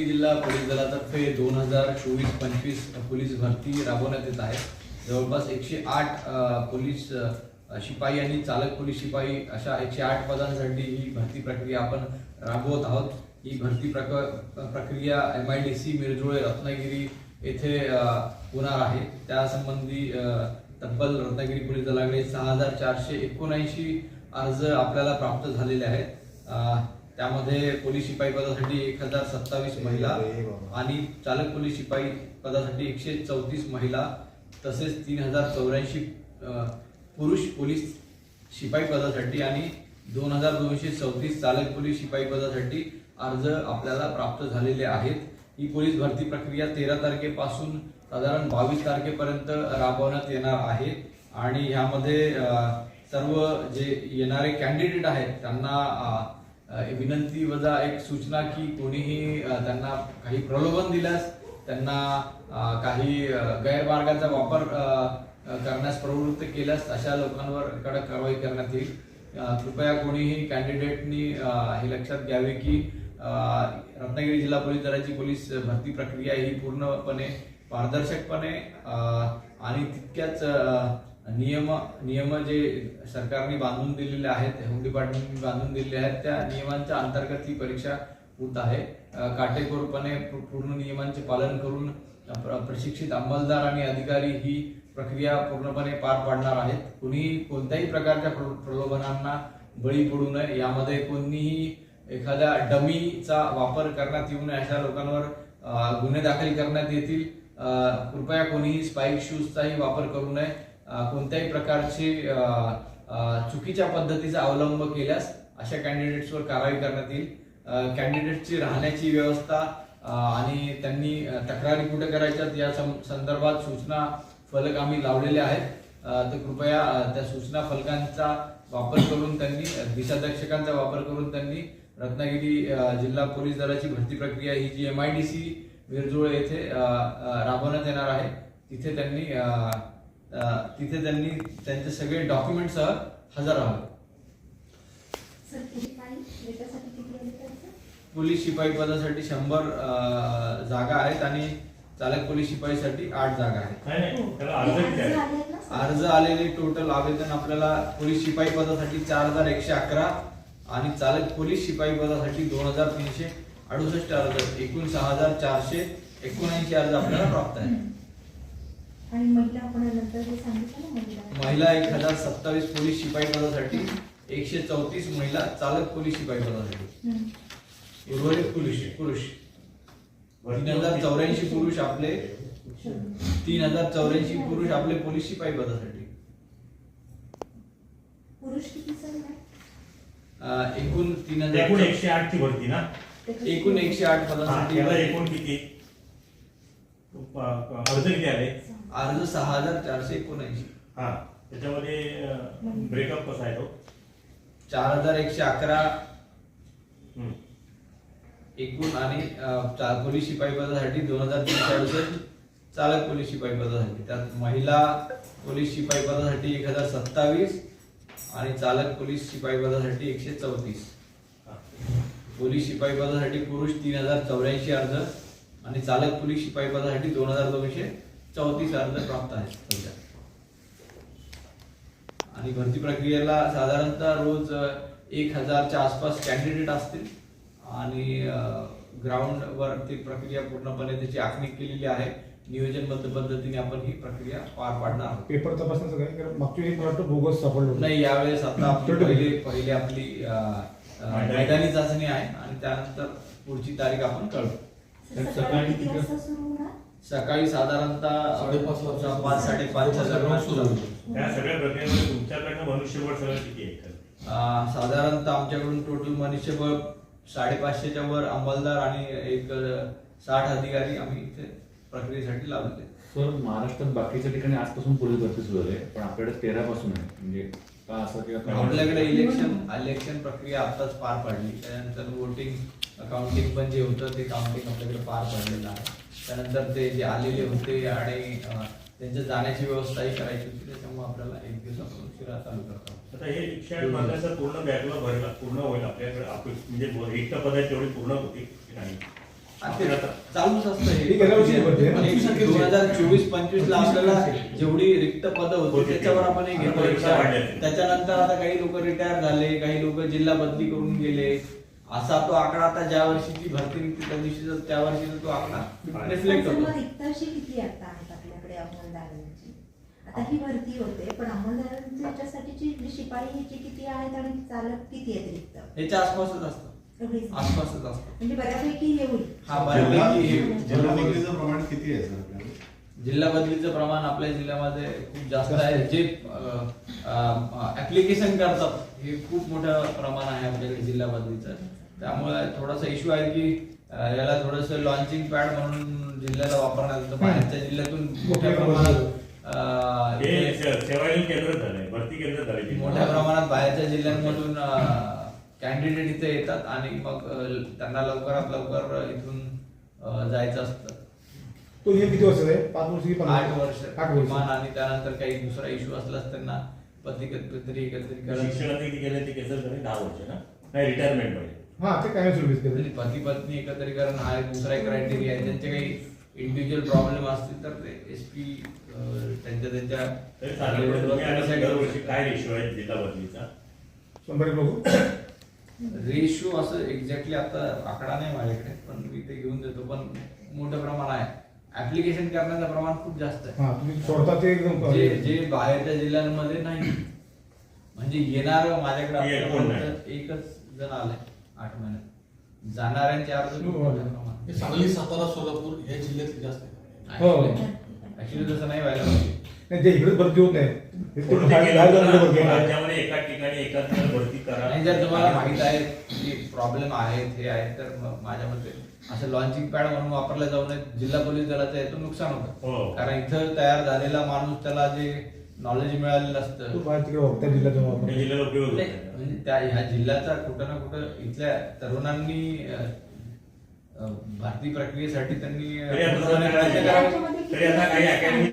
सांगली जिल्हा पोलीस दलातर्फे दोन हजार चोवीस पंचवीस पोलीस भरती राबवण्यात येत आहे. जवळपास एकशे आठ पोलीस शिपाई आणि चालक पोलीस शिपाई अशा एकशे आठ पदांसाठी ही भरती प्रक्रिया आपण राबवत आहोत. ही भरती प्रक प्रक्रिया M I D C Mirjole Ratnagiri येथे होणार आहे. त्यासंबंधी तब्बल रत्नागिरी पोलीस दलाकडे सहा हजार चारशे एकोणऐंशी अर्ज आपल्याला प्राप्त झालेले आहेत. त्यामध्ये पोलीस शिपाई पदासाठी एक हजार सत्तावीस महिला आणि चालक पोलीस शिपाई पदासाठी एकशे चौतीस महिला तसेच तीन हजार चौऱ्याऐंशी पुरुष पोलीस शिपाई पदासाठी आणि दोन हजार दोनशे चौतीस चालक पोलीस शिपाई पदासाठी अर्ज आपल्याला प्राप्त झालेले आहेत. ही पोलीस भरती प्रक्रिया तेरा तारखेपासून साधारण बावीस तारखेपर्यंत राबवण्यात येणार आहे. आणि ह्यामध्ये सर्व जे येणारे कॅन्डिडेट आहेत त्यांना विनंती वजा एक सूचना की कोणीही त्यांना काही प्रलोभन दिल्यास त्यांना काही गैरमार्गाचा वापर करण्यास प्रवृत्त केल्यास अशा लोकांवर कडक कारवाई करण्यात येईल. कृपया कोणीही कॅन्डिडेटनी हे लक्षात घ्यावे की रत्नागिरी जिल्हा पोलीस दलाची पोलीस भरती प्रक्रिया ही पूर्णपणे पारदर्शकपणे आणि तितक्याच नियम नियम जे सरकारने बांधून दिलेले आहेत होम डिपार्टमेंटने बांधून दिलेले आहेत त्या नियमांच्या अंतर्गत ही परीक्षा होत आहे. काटेकोरपणे पूर्ण नियमांचे पालन करून प्रशिक्षित अंमलदार आणि अधिकारी ही प्रक्रिया पूर्णपणे पार पाडणार आहेत. कुणीही कोणत्याही प्रकारच्या प्र- प्रलोभनांना बळी पडू नये. यामध्ये कोणीही एखाद्या डमीचा वापर करण्यात येऊ नये अशा लोकांवर गुन्हे दाखल करण्यात येतील. कृपया कोणीही स्पाईक शूजचाही वापर करू नये. कोणत्याही प्रकारची चुकीच्या पद्धतीचा अवलंब केल्यास अशा कॅन्डिडेट्सवर कारवाई करण्यात येईल. कॅन्डिडेटची राहण्याची व्यवस्था आणि त्यांनी तक्रारी कुठे करायच्यात या संदर्भात सूचना फलक आम्ही लावलेले आहेत. तर कृपया त्या सूचना फलकांचा वापर करून त्यांनी दिशादर्शकांचा वापर करून त्यांनी रत्नागिरी जिल्हा पोलीस दलाची भरती प्रक्रिया ही जी एम आय डी सी विरजुळ येथे राबवण्यात येणार आहे तिथे त्यांनी तिथे त्यांनी त्यांचे सगळे डॉक्युमेंटसह हजर राहावे पोलीस शिपाई पदासाठी शंभर जागा आहेत आणि चालक पोलीस शिपाईसाठी आठ जागा आहेत. अर्ज आहे? आलेले टोटल आवेदन आपल्याला पोलीस शिपाई पदासाठी चार हजार एकशे अकरा आणि चालक पोलीस शिपाई पदासाठी दोन हजार तीनशे अडुसष्ट अर्ज एकूण सहा हजार चारशे एकोणऐंशी अर्ज आपल्याला प्राप्त आहेत. आणि महिला आपण नंतर हे सांगितलं ना महिला. महिला एक हजार सत्तावीस पोलीस शिपाई पदासाठी एकशे चौतीस महिला चालक पोलीस शिपाई पदासाठी. उर्वरित पुरुष पुरुष. तीन हजार चौऱ्याऐंशी पुरुष आपले तीन हजार चौऱ्याऐंशी पुरुष आपले पोलीस शिपाई पदासाठी. पुरुष किती सर नाही? अं, एकूण तीन एकूण हजार एकशे आठ ची भरती ना? एकूण एकशे आठ हा, पदांसाठी एकूण किती? अर्ज किती आले? अर्ज सहा हजार चारशे एकोणऐंशी. हा त्याच्यामध्ये ब्रेकअप कसा आहे तो? चार हजार एकशे अकरा. एकूण आणि पोलीस शिपाई पदासाठी दोन हजार तीनशे अडुसष्ट. चालक पोलीस शिपाई पदासाठी. त्यात महिला पोलीस शिपाई पदासाठी एक हजार सत्तावीस आणि चालक पोलीस शिपाई पदासाठी एकशे चौतीस. पोलीस शिपाई पदासाठी पुरुष तीन हजार चौऱ्याऐंशी अर्ज. आणि चालक पोलीस शिपाई पदासाठी दोन हजार दोनशे चौतीस अर्ज प्राप्त आहेत सध्या आणि भरती प्रक्रियेला साधारणतः रोज एक हजारच्या आसपास कॅन्डिडेट असतील आणि ग्राउंड वर ती प्रक्रिया पूर्णपणे त्याची आखणी केलेली आहे नियोजनबद्ध पद्धतीने आपण ही प्रक्रिया पार पाडणार आहोत पेपर तपासण्याचं काय कारण मागच्या वेळी मला वाटतं बोगस सापडलं. नाही यावेळेस आता आपली. पहिले पहिले आपली मैदानी. चाचणी आहे आणि त्यानंतर पुढची तारीख आपण कळू सकाळी सकाळी किती किती वाजता सुरू होणार सकाळी साधारणतः. पाच साडेपाचच्या दरम्यान सुरू होईल. त्या सगळ्या प्रक्रियेमध्ये तुमच्याकडनं मनुष्यबळ सगळं किती आहे साधारणतः आमच्याकडून टोटल मनुष्यबळ साडेपाचशेच्या वर अंमलदार आणि एक अ, साठ अधिकारी आम्ही इथे प्रक्रियेसाठी लावले सर महाराष्ट्रात बाकीच्या ठिकाणी आजपासून पोलीस भरती सुरू आहे पण आपल्याकडे तेरा पासून आहे म्हणजे का असं किंवा काय? आपल्याकडे इलेक्शन इलेक्शन प्रक्रिया आताच पार पाडली त्यानंतर वोटिंग काउंटिंग पण जे होतं ते काउंटिंग आपल्याकडे पार पडलेलं आहे. त्यानंतर ते जे आलेले होते आणि त्यांच्या जाण्याची व्यवस्थाही करायची होती त्याच्यामुळे आपल्याला एक दिवसापासून उशिरा चालू करतो आता हे आठ पदाचा पूर्ण बॅकलॉग भरला पूर्ण होईल आपल्याकडे. आप- म्हणजे रिक्त पदाची तेवढी पूर्ण होती की नाही? चालूच असतं दोन हजार चोवीस पंचवीस ला आपल्याला जेवढी रिक्त पदं होती. त्याच्यावर आपण हे एक. त्याच्यानंतर आता काही लोक रिटायर झाले काही लोक जिल्हा बदली करून गेले. असा तो आकडा आता ज्या वर्षीची भरती निघते त्या दिवशीचा त्या वर्षीचा तो आकडा रिफ्लेक्ट होतो. मग रिक्त अशी किती आता आहेत आपल्याकडे अंमलदारांची आता ही भरती होते पण अंमलदारांची याच्यासाठीची जी शिपाईची किती आहेत आणि चालक किती आहेत रिक्त? याच्या आसपासच असतं. आसपासच असतं. म्हणजे बऱ्यापैकी हे होईल. हा जिल्हा बऱ्यापैकी जिल्हा बदलीचं प्रमाण किती आहे सर जिल्हा बदलीचं प्रमाण आपल्या जिल्ह्यामध्ये खूप जास्त आहे. जे ऍप्लिकेशन करतात हे खूप मोठं प्रमाण आहे आपल्याकडे जिल्हा बदलीचं. त्यामुळे थोडासा इश्यू आहे की याला थोडस लॉन्चिंग पॅड म्हणून जिल्ह्याला वापरण्यात येतं बाहेरच्या जिल्ह्यातून मोठ्या प्रमाणात. हे केंद्र झालंय भरती केंद्र झाले मोठ्या प्रमाणात बाहेरच्या जिल्ह्यांमधून कॅन्डिडेट इथे येतात आणि मग त्यांना लवकरात लवकर इथून जायचं असतं. तो नियम किती वर्ष आहे पाच वर्ष की? आठ वर्ष. आठ किमान आणि त्यानंतर काही दुसरा इश्यू असलाच त्यांना पत्रिकत्री एकत्रीकरण शिक्षणात किती गेले ते केसर झाले दहा वर्ष ना? नाही रिटायरमेंटमध्ये. हा ते काय सर्व्हिस म्हणजे केलं पती पत्नी एकत्रीकरण हा एक दुसरा एक क्रायटेरिया आहे. त्यांचे काही इंडिव्हिज्युअल प्रॉब्लेम असतील तर ते एस पी त्यांच्या त्यांच्या तरी तुम्ही आता. काय रेशो आहे जिल्हा बदलीचा? शंभर एक लोक रेशो असं एक्झॅक्टली आता आकडा नाही माझ्याकडे पण मी ते घेऊन देतो. पण मोठं प्रमाण आहे. ऍप्लिकेशन करण्याचं प्रमाण खूप जास्त आहे. हा तुम्ही सोडता ते एकदम जे जे बाहेरच्या जिल्ह्यांमध्ये नाही. म्हणजे येणार माझ्याकडे हे कोण आतापर्यंत एकच जण आले आठ महिन्यात जाणाऱ्यांचे अर्ज प्रमाणात. हे. सांगली सातारा सोलापूर या जिल्ह्यातले जास्त आहे. हो. ऍक्च्युली तसं नाही व्हायला पाहिजे. नाही ते इकडे भरती होत नाही. हे ते भरती बाहेर- केलं बाहेर तर जाऊन भरती ना, होणार. राज्यामध्ये एका ठिकाणी एकाच भरती करा. नाही जर तुम्हाला माहीत आहे की प्रॉब्लेम आहेत हे आहेत तर मग माझ्या मते असं लॉन्चिंग पॅड म्हणून वापरलं जाऊ नये. जिल्हा पोलीस दलाचं यातून नुकसान हो. होतं कारण इथं तयार झालेला माणूस त्याला जे नॉलेज मिळालेलं तो असतं बाहेर तिकडे वापरता जिल्ह्यात जाऊन वापरता. जिल्ह्याला उपयोग होत नाही, नाही. म्हणजे त्या ह्या जिल्ह्याचा कुठं ना कुठं इथल्या तरुणांनी अं, अं, भरती प्रक्रियेसाठी त्यांनी अं, तरी आता पूर्णपणे प्रयत्न करावे त्याच्यामध्ये किती तरी आता काही लोकांना अकॅडमी